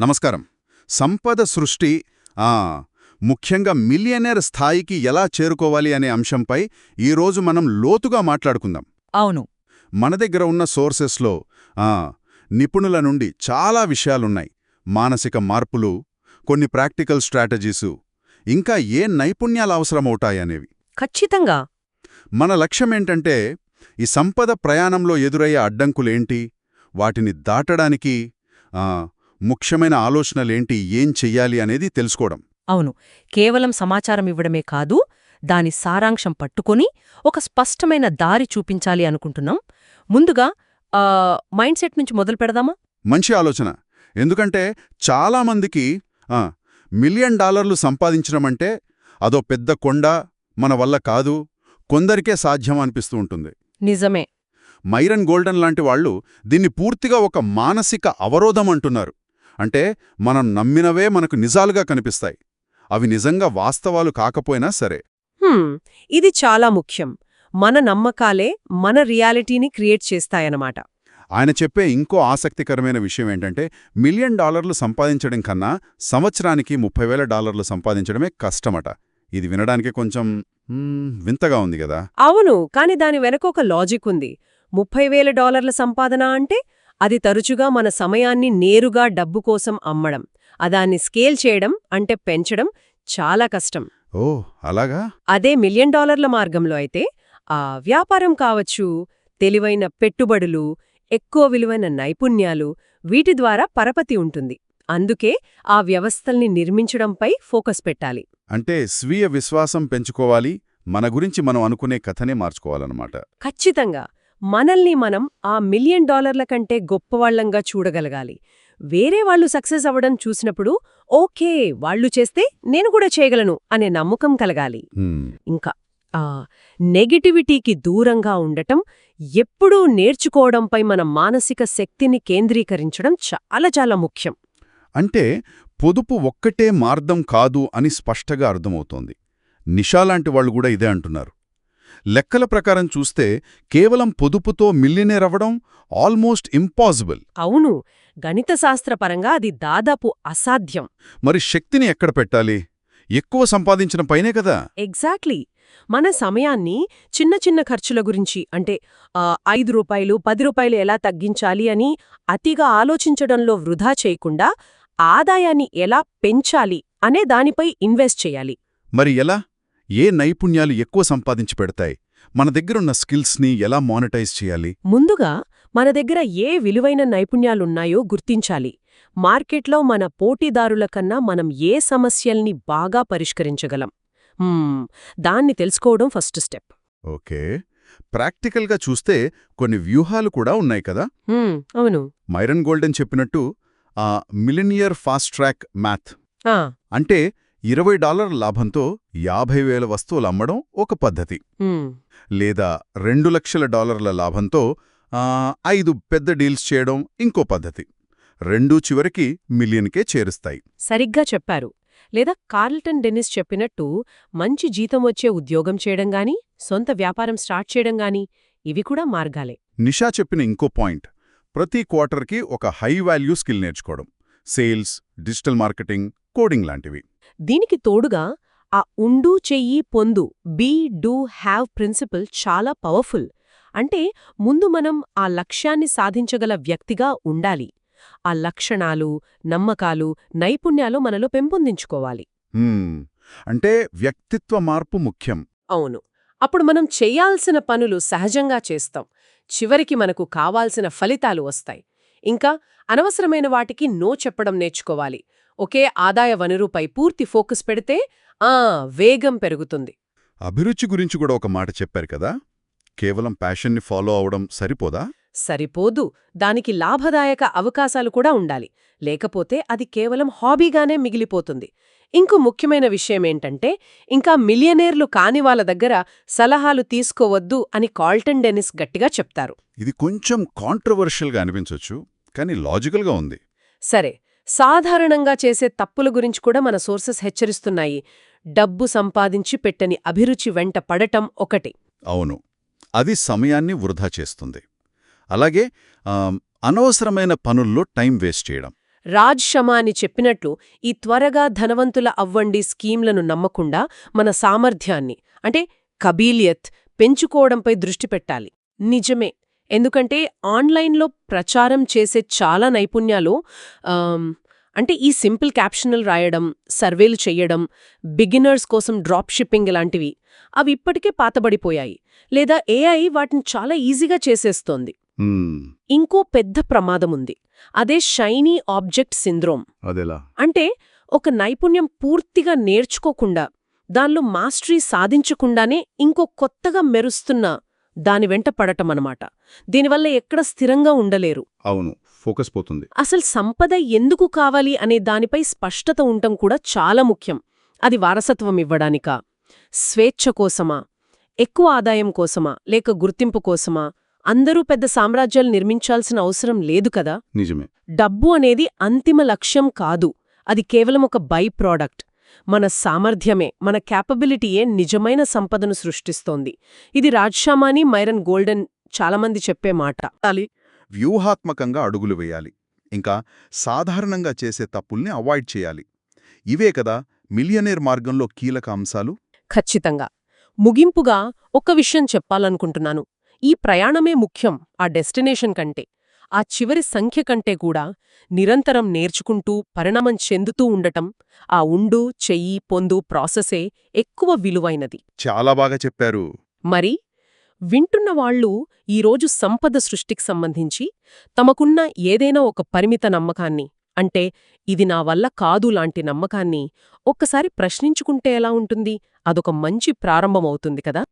నమస్కారం. సంపద సృష్టి ఆ ముఖ్యంగా మిలియనర్ స్థాయికి ఎలా చేరుకోవాలి అనే అంశంపై ఈరోజు మనం లోతుగా మాట్లాడుకుందాం. అవును. మన దగ్గర ఉన్న సోర్సెస్లో ఆ నిపుణుల నుండి చాలా విషయాలున్నాయి. మానసిక మార్పులు కొన్ని ప్రాక్టికల్ స్ట్రాటజీసు ఇంకా ఏ నైపుణ్యాలు అవసరమవుతాయనేవి ఖచ్చితంగా. మన లక్ష్యమేంటంటే ఈ సంపద ప్రయాణంలో ఎదురయ్యే అడ్డంకులేంటి? వాటిని దాటడానికి ఆ, ముఖ్యమైన ఆలోచనలేంటి ఏం చెయ్యాలి అనేది తెలుసుకోవడం. అవును. కేవలం సమాచారం ఇవ్వడమే కాదు దాని సారాంశం పట్టుకొని ఒక స్పష్టమైన దారి చూపించాలి అనుకుంటున్నాం. ముందుగా మైండ్ సెట్ నుంచి మొదలు పెడదామా? మంచి ఆలోచన. ఎందుకంటే చాలామందికి ఆ, మిలియన్ డాలర్లు సంపాదించడమంటే అదో పెద్ద కొండ మన వల్ల కాదు కొందరికే సాధ్యం అనిపిస్తూ ఉంటుంది. నిజమే. మైరన్ గోల్డెన్ లాంటి వాళ్ళు దీన్ని పూర్తిగా ఒక మానసిక అవరోధం అంటున్నారు. అంటే మనం నమ్మినవే మనకు నిజాలుగా కనిపిస్తాయి. అవి నిజంగా వాస్తవాలు కాకపోయినా సరే. ఇది చాలా ముఖ్యం. మన నమ్మకాలే మన రియాలిటీని క్రియేట్ చేస్తాయన్నమాట. ఆయన చెప్పే ఇంకో ఆసక్తికరమైన విషయం ఏంటంటే మిలియన్ డాలర్లు సంపాదించడం కన్నా సంవత్సరానికి ముప్పై వేల డాలర్లు సంపాదించడమే కష్టమట. ఇది వినడానికి కొంచెం వింతగా ఉంది కదా. అవును కాని దాని వెనక ఒక లాజిక్ ఉంది. ముప్పై వేల డాలర్ల సంపాదన అంటే అది తరచుగా మన సమయాన్ని నేరుగా డబ్బు కోసం అమ్మడం అదాన్ని స్కేల్ చేయడం అంటే పెంచడం చాలా కష్టం. ఓ అలాగా? అదే మిలియన్ డాలర్ల మార్గంలో అయితే ఆ వ్యాపారం కావచ్చు తెలివైన పెట్టుబడులు ఎక్కువ విలువైన నైపుణ్యాలు వీటి ద్వారా పరపతి ఉంటుంది. అందుకే ఆ వ్యవస్థల్ని నిర్మించడంపై ఫోకస్ పెట్టాలి. అంటే స్వీయ విశ్వాసం పెంచుకోవాలి మన గురించి మనం అనుకునే కథనే మార్చుకోవాలన్నమాట. ఖచ్చితంగా. మనల్ని మనం ఆ మిలియన్ డాలర్ల కంటే గొప్పవాళ్ళంగా చూడగలగాలి. వేరే వాళ్ళు సక్సెస్ అవ్వడం చూసినప్పుడు ఓకే వాళ్ళు చేస్తే నేను కూడా చేయగలను అనే నమ్మకం కలగాలి. ఇంకా ఆ నెగటివిటీకి దూరంగా ఉండటం ఎప్పుడూ నేర్చుకోవడంపై మన మానసిక శక్తిని కేంద్రీకరించడం చాలా చాలా ముఖ్యం. అంటే పొదుపు ఒక్కటే మార్గం కాదు అని స్పష్టంగా అర్థమవుతోంది. నిషాలాంటి వాళ్ళు కూడా ఇదే అంటున్నారు. లెక్కల ప్రకారం చూస్తే కేవలం పొదుపుతో మిలియనేర్ అవ్వడం ఆల్మోస్ట్ ఇంపాసిబుల్ అవును గణిత శాస్త్రపరంగా అది దాదాపు అసాధ్యం. మరి శక్తిని ఎక్కడ పెట్టాలి? ఎక్కువ సంపాదించిన పైనే కదా? ఎగ్జాక్ట్లీ. మన సమయాన్ని చిన్న చిన్న ఖర్చుల గురించి అంటే ఐదు రూపాయలు పది రూపాయలు ఎలా తగ్గించాలి అని అతిగా ఆలోచించడంలో వృధా చేయకుండా ఆదాయాన్ని ఎలా పెంచాలి అనే దానిపై ఇన్వెస్ట్ చేయాలి. మరి ఎలా? ఏ నైపుణ్యాలు ఎక్కువ సంపాదించి పెడతాయి? మన దగ్గరున్న స్కిల్స్ని ఎలా మానిటైజ్ చేయాలి? ముందుగా మన దగ్గర ఏ విలువైన నైపుణ్యాలున్నాయో గుర్తించాలి. మార్కెట్లో మన పోటీదారుల కన్నా మనం ఏ సమస్యల్ని బాగా పరిష్కరించగలం? దాన్ని తెలుసుకోవడం ఫస్ట్ స్టెప్. ఓకే. ప్రాక్టికల్గా చూస్తే కొన్ని వ్యూహాలు కూడా ఉన్నాయి కదా? అవును. మైరన్ గోల్డెన్ చెప్పినట్టు ఆ మిలినియర్ ఫాస్ట్ ట్రాక్ మ్యాథ్ ఆ, అంటే ఇరవై డాలర్ల లాభంతో యాభై వేల వస్తువులు అమ్మడం ఒక పద్ధతి. లేదా రెండు లక్షల డాలర్ల లాభంతో ఐదు పెద్ద డీల్స్ చేయడం ఇంకో పద్ధతి. రెండూ చివరికి మిలియన్కే చేరుస్తాయి. సరిగ్గా చెప్పారు. లేదా కార్ల్టన్ డెన్నిస్ చెప్పినట్టు మంచి జీతం వచ్చే ఉద్యోగం చేయడం గాని సొంత వ్యాపారం స్టార్ట్ చేయడం గాని ఇవి కూడా మార్గాలే. నిషా చెప్పిన ఇంకో పాయింట్. ప్రతి క్వార్టర్కి ఒక హై వాల్యూ స్కిల్ నేర్చుకోవడం. సేల్స్ డిజిటల్ మార్కెటింగ్ కోడింగ్ లాంటివి. దీనికి తోడుగా ఆ ఉండు చెయ్యి పొందు బీ డూ హ్యావ్ ప్రిన్సిపల్ చాలా పవర్ఫుల్. అంటే ముందు మనం ఆ లక్ష్యాన్ని సాధించగల వ్యక్తిగా ఉండాలి. ఆ లక్షణాలు నమ్మకాలు నైపుణ్యాలు మనలో పెంపొందించుకోవాలి. అంటే వ్యక్తిత్వ మార్పు ముఖ్యం. అవును. అప్పుడు మనం చెయ్యాల్సిన పనులు సహజంగా చేస్తాం. చివరికి మనకు కావాల్సిన ఫలితాలు వస్తాయి. ఇంకా అనవసరమైన వాటికి నో చెప్పడం నేర్చుకోవాలి. ఒకే ఆదాయ వనరుపై పూర్తి ఫోకస్ పెడితే ఆ వేగం పెరుగుతుంది. అభిరుచి గురించి కూడా ఒక మాట చెప్పారు కదా? కేవలం ప్యాషన్ని ఫాలో అవడం సరిపోదా? సరిపోదు. దానికి లాభదాయక అవకాశాలు కూడా ఉండాలి. లేకపోతే అది కేవలం హాబీగానే మిగిలిపోతుంది. ఇంకో ముఖ్యమైన విషయమేంటంటే ఇంకా మిలియనేర్లు కాని వాళ్ళ దగ్గర సలహాలు తీసుకోవద్దు అని కాల్టన్ డెనిస్ గట్టిగా చెప్తారు. ఇది కొంచెం కాంట్రవర్షియల్గా అనిపించొచ్చు కానీ లాజికల్గా ఉంది. సరే సాధారణంగా చేసే తప్పుల గురించి కూడా మన సోర్సెస్ హెచ్చరిస్తున్నాయి. డబ్బు సంపాదించి పెట్టని అభిరుచి వెంట పడటం ఒకటి. అవును. అది సమయాన్ని వృధా చేస్తుంది. అలాగే అనవసరమైన పనుల్లో టైం వేస్ట్ చేయడం. రాజ్ శమా అని చెప్పినట్లు ఈ త్వరగా ధనవంతుల అవ్వండి స్కీమ్లను నమ్మకుండా మన సామర్థ్యాన్ని అంటే కబీలియత్ పెంచుకోవడంపై దృష్టి పెట్టాలి. నిజమే. ఎందుకంటే ఆన్లైన్లో ప్రచారం చేసే చాలా నైపుణ్యాలు అంటే ఈ సింపుల్ క్యాప్షన్లు రాయడం సర్వేలు చెయ్యడం బిగినర్స్ కోసం డ్రాప్ షిప్పింగ్ లాంటివి అవి ఇప్పటికే పాతబడిపోయాయి. లేదా ఏఐ వాటిని చాలా ఈజీగా చేసేస్తోంది. ఇంకో పెద్ద ప్రమాదముంది అదే షైనీ ఆబ్జెక్ట్ సిండ్రోమ్. అంటే ఒక నైపుణ్యం పూర్తిగా నేర్చుకోకుండా దానిలో మాస్టరీ సాధించకుండానే ఇంకో కొత్తగా మెరుస్తున్న దాని వెంట పడటమనమాట. దీనివల్ల ఎక్కడ స్థిరంగా ఉండలేరు. అవును ఫోకస్ పోతుంది. అసలు సంపద ఎందుకు కావాలి అనే దానిపై స్పష్టత ఉండటం కూడా చాలా ముఖ్యం. అది వారసత్వం ఇవ్వడానికా? స్వేచ్ఛ కోసమా? ఎక్కువ ఆదాయం కోసమా? లేక గుర్తింపు కోసమా? అందరూ పెద్ద సామ్రాజ్యాలు నిర్మించాల్సిన అవసరం లేదు కదా? నిజమే. డబ్బు అనేది అంతిమ లక్ష్యం కాదు. అది కేవలం ఒక బై ప్రోడక్ట్. మన సామర్థ్యమే మన క్యాపబిలిటీయే నిజమైన సంపదను సృష్టిస్తోంది. ఇది రాజ్షామాని మైరన్ గోల్డెన్ చాలామంది చెప్పే మాట. వ్యూహాత్మకంగా అడుగులు వేయాలి ఇంకా సాధారణంగా చేసే తప్పుల్ని అవాయిడ్ చేయాలి. ఇవే కదా మిలియనేర్ మార్గంలో కీలక అంశాలు? ఖచ్చితంగా. ముగింపుగా ఒక్క విషయం చెప్పాలనుకుంటున్నాను. ఈ ప్రయాణమే ముఖ్యం ఆ డెస్టినేషన్ కంటే. ఆ చివరి సంఖ్య కంటే కూడా నిరంతరం నేర్చుకుంటూ పరిణామం చెందుతూ ఉండటం ఆ ఉండు చెయ్యి పొందు ప్రాసెసే ఎక్కువ విలువైనది. చాలా బాగా చెప్పారు. మరి వింటున్న వాళ్ళు ఈరోజు సంపద సృష్టికి సంబంధించి తమకున్న ఏదైనా ఒక పరిమిత నమ్మకాన్ని అంటే ఇది నా వల్ల కాదు లాంటి నమ్మకాన్ని ఒక్కసారి ప్రశ్నించుకుంటే ఎలా ఉంటుంది? అదొక మంచి ప్రారంభమవుతుంది కదా?